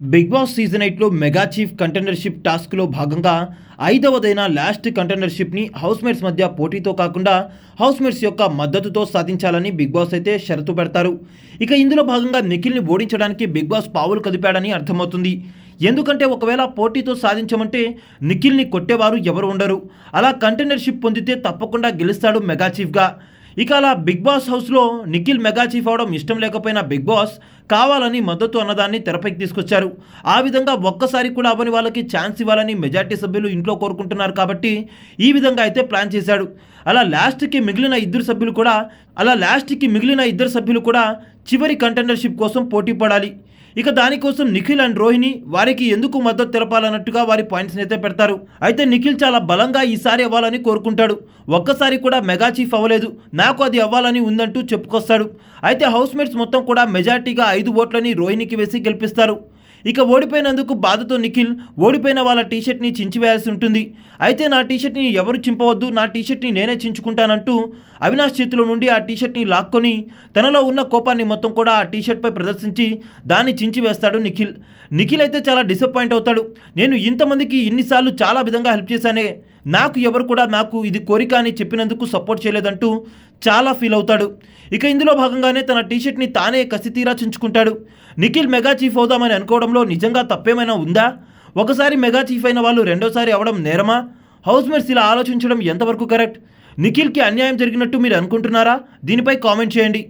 Big boss season ఎయిట్లో mega chief contendership టాస్క్లో భాగంగా ఐదవదైన లాస్ట్ కంటెండర్షిప్ని హౌస్మేట్స్ మధ్య పోటీతో కాకుండా హౌస్మేట్స్ యొక్క మద్దతుతో సాధించాలని బిగ్ బాస్ అయితే షరతు పెడతారు. ఇక ఇందులో భాగంగా నిఖిల్ని ఓడించడానికి బిగ్ బాస్ పావులు కదిపాడని అర్థమవుతుంది. ఎందుకంటే ఒకవేళ పోటీతో సాధించమంటే నిఖిల్ని కొట్టేవారు ఎవరు ఉండరు. అలా కంటెండర్షిప్ పొందితే తప్పకుండా గెలుస్తాడు మెగా చీఫ్గా. ఇక అలా బిగ్ బాస్ హౌస్లో నిఖిల్ మెగా చీఫ్ అవడం ఇష్టం లేకపోయినా బిగ్ బాస్ కావాలని మద్దతు అన్నదాన్ని తెరపైకి తీసుకొచ్చారు. ఆ విధంగా ఒక్కసారి కూడా అవని వాళ్ళకి ఛాన్స్ ఇవ్వాలని మెజార్టీ సభ్యులు ఇంట్లో కోరుకుంటున్నారు కాబట్టి ఈ విధంగా అయితే ప్లాన్ చేశాడు. అలా లాస్ట్కి మిగిలిన ఇద్దరు సభ్యులు కూడా అలా లాస్ట్కి మిగిలిన ఇద్దరు సభ్యులు కూడా చివరి కంటెండర్షిప్ కోసం పోటీ పడాలి. ఇక దానికోసం నిఖిల్ అండ్ రోహిణి వారికి ఎందుకు మద్దతు తెలపాలన్నట్టుగా వారి పాయింట్స్ని అయితే పెడతారు. అయితే నిఖిల్ చాలా బలంగా ఈసారి అవ్వాలని కోరుకుంటాడు. ఒక్కసారి కూడా మెగా చీఫ్ అవ్వలేదు. నాకు అది అవ్వాలని ఉందంటూ చెప్పుకొస్తాడు. అయితే హౌస్మేట్స్ మొత్తం కూడా మెజార్టీగా ఐదు ఓట్లని రోహిణికి వేసి గెలిపిస్తారు. ఇక ఓడిపోయినందుకు బాధతో నిఖిల్ ఓడిపోయిన వాళ్ళ టీషర్ట్ని చించివేయాల్సి ఉంటుంది. అయితే నా టీషర్ట్ని ఎవరు చింపవద్దు నా టీషర్ట్ని నేనే చించుకుంటానంటూ అవినాష్ చేతిలో నుండి ఆ టీషర్ట్ని లాక్కొని తనలో ఉన్న కోపాన్ని మొత్తం కూడా ఆ టీషర్ట్పై ప్రదర్శించి దాన్ని చించివేస్తాడు నిఖిల్. నిఖిల్ అయితే చాలా డిసప్పాయింట్ అవుతాడు. నేను ఇంతమందికి ఇన్నిసార్లు చాలా విధంగా హెల్ప్ చేశానే నాకు ఎవరు కూడా నాకు ఇది కోరిక అని చెప్పినందుకు సపోర్ట్ చేయలేదంటూ చాలా ఫీల్ అవుతాడు. ఇక ఇందులో భాగంగానే తన టీషర్ట్ని తానే కసితీరా చించుకుంటాడు. నిఖిల్ మెగా చీఫ్ అవుదామని అనుకోవడంలో నిజంగా తప్పేమైనా ఉందా? ఒకసారి మెగా చీఫ్ అయిన వాళ్ళు రెండోసారి అవడం నేరమా? హౌస్మేట్స్ ఇలా ఆలోచించడం ఎంతవరకు కరెక్ట్? నిఖిల్కి అన్యాయం జరిగినట్టు మీరు అనుకుంటున్నారా? దీనిపై కామెంట్ చేయండి.